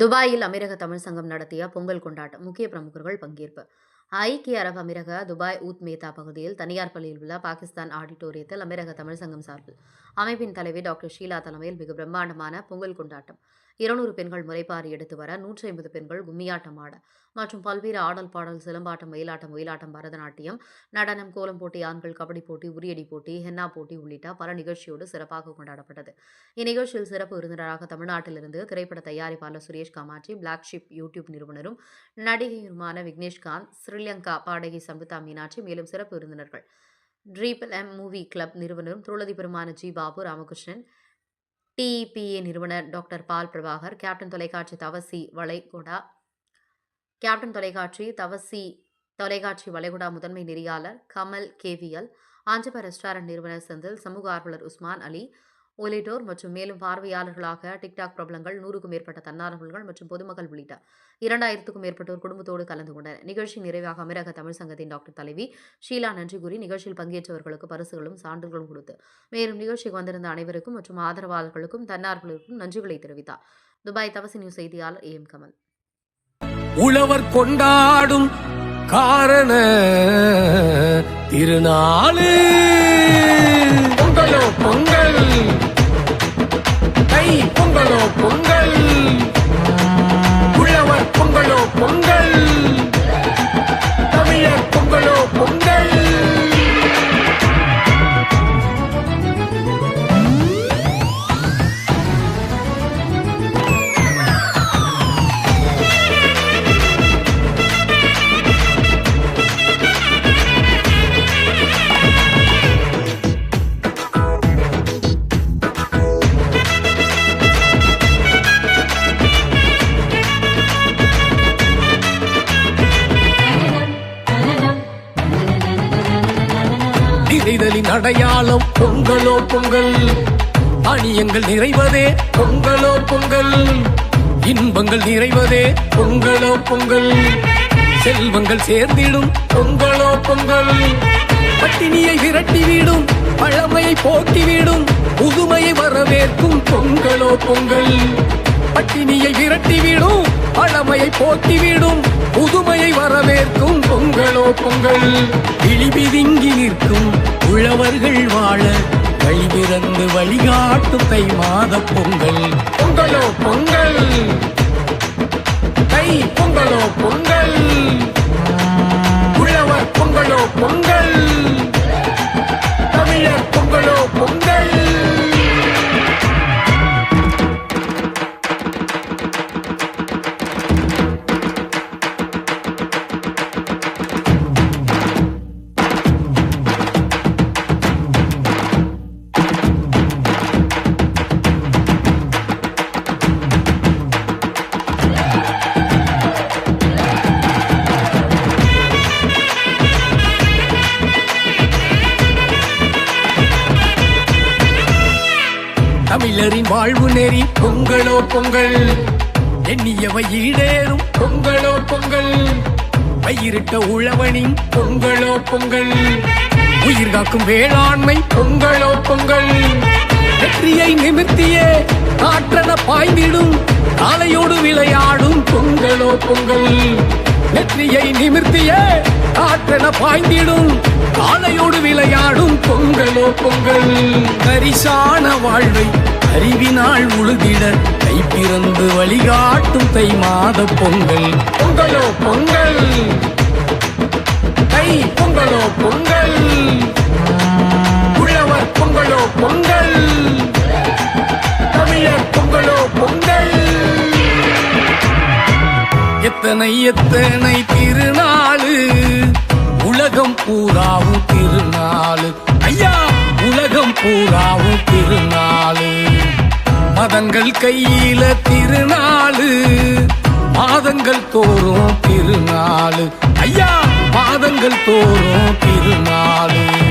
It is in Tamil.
துபாயில் அமீரக தமிழ் சங்கம் நடத்திய பொங்கல் கொண்டாட்டம் முக்கிய பிரமுகர்கள் பங்கேற்பு. ஐக்கிய அரபு அமீரக துபாய் ஊத் மேத்தா பகுதியில் தனியார் பள்ளியில் உள்ள பாகிஸ்தான் ஆடிட்டோரியத்தில் அமீரக தமிழ் சங்கம் சார்பில் அமைப்பின் தலைவி டாக்டர் ஷீலா தலைமையில் மிக பிரம்மாண்டமான பொங்கல் கொண்டாட்டம். இருநூறு பெண்கள் முறைப்பாரி எடுத்து வர நூற்றி ஐம்பது பெண்கள் கும்மியாட்டம் ஆட. மற்றும் பல்வேறு ஆடல் பாடல் சிலம்பாட்டம் மயிலாட்டம் ஒயிலாட்டம் பரதநாட்டியம் நடனம் கோலம் போட்டி ஆண்கள் கபடி போட்டி உரியடி போட்டி ஹென்னா போட்டி உள்ளிட்ட பல நிகழ்ச்சியோடு சிறப்பாக கொண்டாடப்பட்டது. இந்நிகழ்ச்சியில் சிறப்பு விருந்தினராக தமிழ்நாட்டிலிருந்து திரைப்பட தயாரிப்பாளர் Suresh Kamatchi Black Sheep YouTube நிறுவனரும் நடிகையுமான விக்னேஷ்காந்த் ஸ்ரீலங்கா பாடகி சம்பிதா மீனாட்சி மேலும் சிறப்பு விருந்தினர்கள். ட்ரீபிள் எம் மூவி கிளப் நிறுவனரும் தொழிலதிபருமான ஜி. பாபு ராமகிருஷ்ணன் டிஇபிஏ நிறுவனர் டாக்டர் பால் பிரபாகர் கேப்டன் தொலைக்காட்சி தவசி வளைகுடா கேப்டன் தொலைக்காட்சி தவசி தொலைக்காட்சி வளைகுடா முதன்மை நெறியாளர் கமல் கேவிஎல் ஆஞ்சப ரெஸ்டாரண்ட் நிறுவனர் செந்தில் சமூக ஆர்வலர் உஸ்மான் அலி உள்ளிட்டோர் மற்றும் மேலும் பார்வையாளர்களாக டிக்டாக் பிரபலங்கள் நூறுக்கும் மேற்பட்ட தன்னார்வலர்கள் மற்றும் பொதுமக்கள் உள்ளிட்ட இரண்டாயிரத்துக்கும் மேற்பட்டோர் குடும்பத்தோடு கலந்து கொண்டனர். நிகழ்ச்சி நிறைவாக அமீரக தமிழ் சங்கத்தின் டாக்டர் தலைவி ஷீலா நன்றி கூறி நிகழ்ச்சியில் பங்கேற்றவர்களுக்கு பரிசுகளும் சான்றுகளும் கொடுத்து மேலும் நிகழ்ச்சிக்கு வந்திருந்த அனைவருக்கும் மற்றும் ஆதரவாளர்களுக்கும் தன்னார்வலருக்கும் நன்றிகளை தெரிவித்தார். துபாய் தவசி நியூஸ் செய்தியாளர் ஏ எம் கமல் உழவர் கொண்டாடும் காரண திருநாளு. பொங்கலோ பொங்கல். கை பொங்கலோ பொங்கல். நிறைதலின் அடையாளம் பொங்கலோ பொங்கல். அணியங்கள் நிறைவதே பொங்கலோ பொங்கல். இன்பங்கள் நிறைவதே பொங்கலோ பொங்கல். செல்வங்கள் சேர்ந்திடும் பொங்கலோ பொங்கல். பட்டினியை விரட்டிவிடும் பழமையை போட்டிவிடும் புதுமையை வரவேற்கும் பொங்கலோ பொங்கல். பட்டினியை விரட்டிவிடும் பழமையை போட்டிவிடும் புதுமையை வரவேற்கும் பொங்கலோ பொங்கல். இழிபிதுங்கி நிற்கும் உழவர்கள் வாழ வழிபிறந்து வழிகாட்டும் தை மாத பொங்கல். பொங்கலோ பொங்கல். தை பொங்கலோ பொங்கல். உழவர் பொங்கலோ பொங்கல். தமிழரின் வாழ்வு நெறி. பொங்கலோ பொங்கல். எண்ணியவை ஈடேறும். பொங்கலோ பொங்கல். பயிரிட்ட உழவனின் பொங்கலோ பொங்கல். உயிர் காக்கும் வேளாண்மை பொங்கலோ பொங்கல். வெற்றியை நிமித்தியே காற்றன பாய்ந்திடும். காலையோடு விளையாடும் பொங்கலோ பொங்கல். வெற்றியை நிமிர்த்தியே என பாய்ந்திடும். காலையோடு விளையாடும் பொங்கலோ பொங்கல். கரிசான வாழ்வை அறிவினால் உழுதிட கை பிறந்து வழிகாட்டும் தை மாத பொங்கல். பொங்கலோ பொங்கல். கை பொங்கலோ பொங்கல். உழவர் பொங்கலோ பொங்கல். தமிழர் பொங்கலோ பொங்கல். எத்தனை எத்தனை திருநாள் உலகம் பூராவும் திருநாளு. ஐயா உலகம் பூராவும் திருநாளு. மதங்கள் கையில திருநாளு. மாதங்கள் தோறும் திருநாளு. ஐயா மாதங்கள் தோறும் திருநாளு.